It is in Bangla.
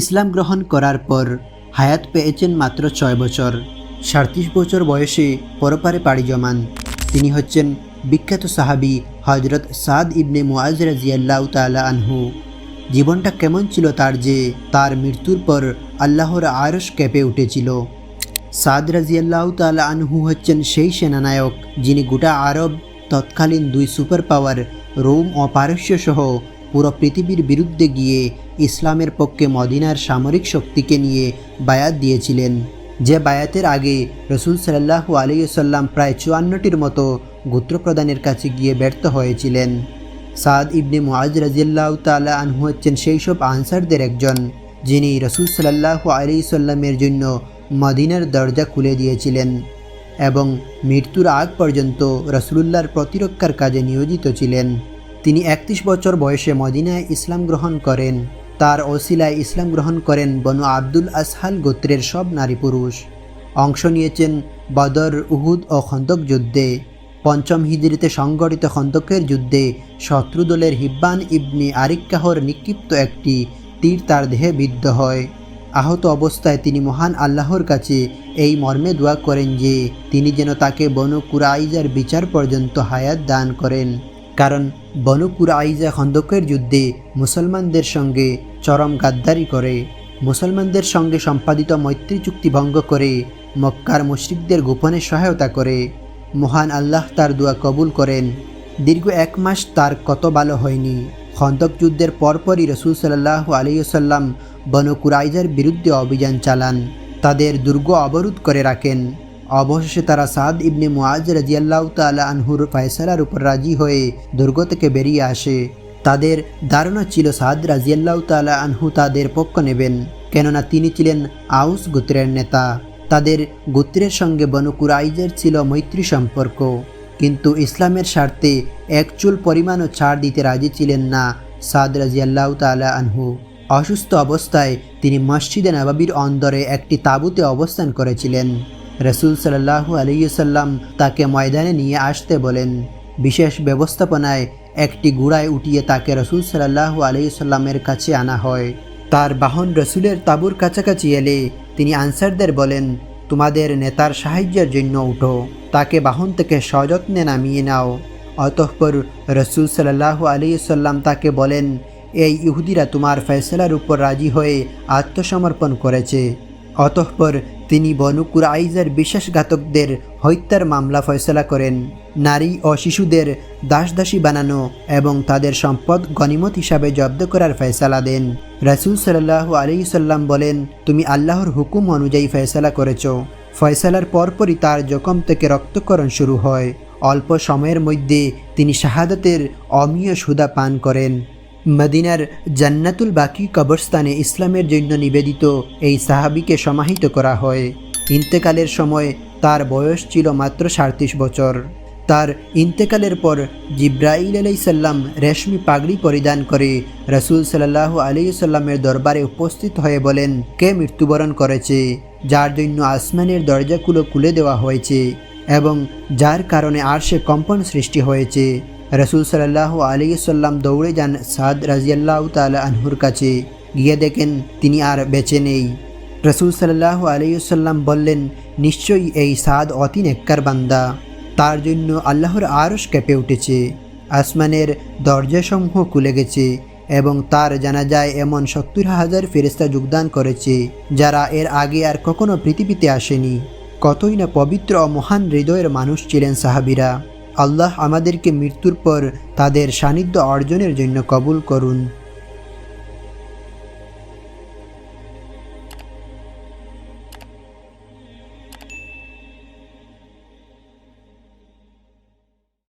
ইসলাম গ্রহণ করার পর হায়াত পেয়েছেন মাত্র ছয় বছর। সাঁত্রিশ বছর বয়সে পরপারে পাড়ি জমান। তিনি হচ্ছেন বিখ্যাত সাহাবি হজরত সাদ ইবনে মুআজ রাজিয়াল্লাহ তালা আনহু। জীবনটা কেমন ছিল তার যে তার মৃত্যুর পর আল্লাহর আরশ কেঁপে উঠেছিল। সাদ রাজিয়াল্লাহ তালা আনহু হচ্ছেন সেই সেনানায়ক যিনি গোটা আরব তৎকালীন দুই সুপার পাওয়ার রোম ও পারস্য সহ পুরো পৃথিবীর বিরুদ্ধে গিয়ে ইসলামের পক্ষে মদিনার সামরিক শক্তিকে নিয়ে বায়াত দিয়েছিলেন। যে বায়াতের আগে রসুল সাল্লাহু আলিয়াল্লাম প্রায় চুয়ান্নটির মতো গোত্র প্রদানের কাছে গিয়ে ব্যর্থ হয়েছিলেন। সাদ ইবনে মুআজ রাজিয়াল্লাহ তালা আনহু হচ্ছেন সেই সব আনসারদের একজন, যিনি রসুল সাল্লাহু আলিয়াল্লামের জন্য মদিনার দরজা খুলে দিয়েছিলেন এবং মৃত্যুর আগ পর্যন্ত রসুলুল্লাহর প্রতিরক্ষার কাজে নিয়োজিত ছিলেন। তিনি একত্রিশ বছর বয়সে মদিনায় ইসলাম গ্রহণ করেন। তার ওসিলায় ইসলাম গ্রহণ করেন বনু আব্দুল আসহাল গোত্রের সব নারী পুরুষ। অংশ নিয়েছেন বদর, উহুদ ও খন্দক যুদ্ধে। পঞ্চম হিজড়িতে সংগঠিত খন্দকের যুদ্ধে শত্রুদলের হিব্বান ইবনি আরিক্কাহর নিক্ষিপ্ত একটি তীর তার দেহে বিদ্ধ হয়। আহত অবস্থায় তিনি মহান আল্লাহর কাছে এই মর্মে দোয়া করেন যে, তিনি যেন তাকে বনু কুরাইজার বিচার পর্যন্ত হায়াত দান করেন। কারণ বনু কুরাইজা খন্দকের যুদ্ধে মুসলমানদের সঙ্গে চরম গাদ্দারি করে, মুসলমানদের সঙ্গে সম্পাদিত মৈত্রী চুক্তি ভঙ্গ করে, মক্কার মুশরিকদের গোপনে সহায়তা করে, মহান আল্লাহ তার দোয়া কবুল করেন। দীর্ঘ এক মাস তার কত ভালো হয়নি। খন্দক যুদ্ধের পরপরই রসুল সাল্লাহ আলিয়াল্লাম বনু কুরাইজার বিরুদ্ধে অভিযান চালান, তাদের দুর্গ অবরোধ করে রাখেন। অবশেষে তারা সাদ ইবনে মুআজ রাজিয়াল্লাহ তালা আনহুর ফয়সালার উপর রাজি হয়ে দুর্গ থেকে বেরিয়ে আসে। তাদের ধারণা ছিল সাদ রাজিয়াল্লাহ তালা আনহু তাদের পক্ষ নেবেন, কেননা তিনি ছিলেন আউস গোত্রের নেতা। তাদের গোত্রের সঙ্গে বনু কুরাইজের ছিল মৈত্রী সম্পর্ক, কিন্তু ইসলামের স্বার্থে এক চুল পরিমাণও ছাড় দিতে রাজি ছিলেন না সাদ রাজিয়াল্লাহ তালা আনহু। অসুস্থ অবস্থায় তিনি মসজিদে নবাবির অন্দরে একটি তাঁবুতে অবস্থান করেছিলেন। রসুল সাল্লাহু আলিয়াল্লাম তাকে ময়দানে নিয়ে আসতে বলেন। বিশেষ ব্যবস্থাপনায় একটি গুড়ায় উঠিয়ে তাকে রসুল সাল্লাহু আলিয়াল্লামের কাছে আনা হয়। তার বাহন রসুলের তাঁবুর কাছাকাছি এলে তিনি আনসারদের বলেন, তোমাদের নেতার সাহায্যের জন্য উঠো। তাকে বাহন থেকে সযত্নে নামিয়ে নাও। অতঃপর রসুল সাল্লাহু আলিয়াল্লাম তাকে বলেন, এই ইহুদিরা তোমার ফয়সলার উপর রাজি হয়ে আত্মসমর্পণ করেছে। অতঃপর তিনি বনু কুরাইজের বিশ্বাসঘাতকদের হত্যার মামলা ফয়সলা করেন। নারী ও শিশুদের দাসদাসী বানানো এবং তাদের সম্পদ গনিমত হিসাবে জব্দ করার ফয়সালা দেন। রাসুল সাল্লাহ আলি সাল্লাম বলেন, তুমি আল্লাহর হুকুম অনুযায়ী ফয়সালা করেছ। ফয়সালার পরপরই তার জখম থেকে রক্তকরণ শুরু হয়। অল্প সময়ের মধ্যে তিনি শাহাদাতের অমীয় সুদা পান করেন। মদিনার জান্নাতুল বাকি কবরস্থানে ইসলামের জন্য নিবেদিত এই সাহাবিকে সমাহিত করা হয়। ইন্তেকালের সময় তার বয়স ছিল মাত্র সাঁত্রিশ বছর। তার ইন্তেকালের পর জিব্রাইল আলাইসাল্লাম রেশমি পাগড়ি পরিধান করে রসুল সাল্লাহ আলাইসাল্লামের দরবারে উপস্থিত হয়ে বলেন, কে মৃত্যুবরণ করেছে? যার জন্য আসমানের দরজাগুলো খুলে দেওয়া হয়েছে এবং যার কারণে আর সে কম্পন সৃষ্টি হয়েছে? রসুল সাল্লাহ আলিয়াল্লাম দৌড়ে যান সাদ রাজিয়াল্লাহ তালা আনহুর কাছে। গিয়ে দেখেন তিনি আর বেঁচে নেই। রসুল সাল্লাহ আলিয়াল্লাম বললেন, নিশ্চয়ই এই সাদ অতি নেককার বান্দা। তার জন্য আল্লাহর আরশ কেঁপে উঠেছে, আসমানের দরজাসমূহ খুলে গেছে এবং তার জানা যায় এমন সত্তর হাজার ফেরিস্তা যোগদান করেছে, যারা এর আগে আর কখনো পৃথিবীতে আসেনি। কতই না পবিত্র ও মহান হৃদয়ের মানুষ ছিলেন সাহাবিরা। আল্লাহ আমাদেরকে মৃত্যুর পর তাদের সান্নিধ্য অর্জনের জন্য কবুল করুন।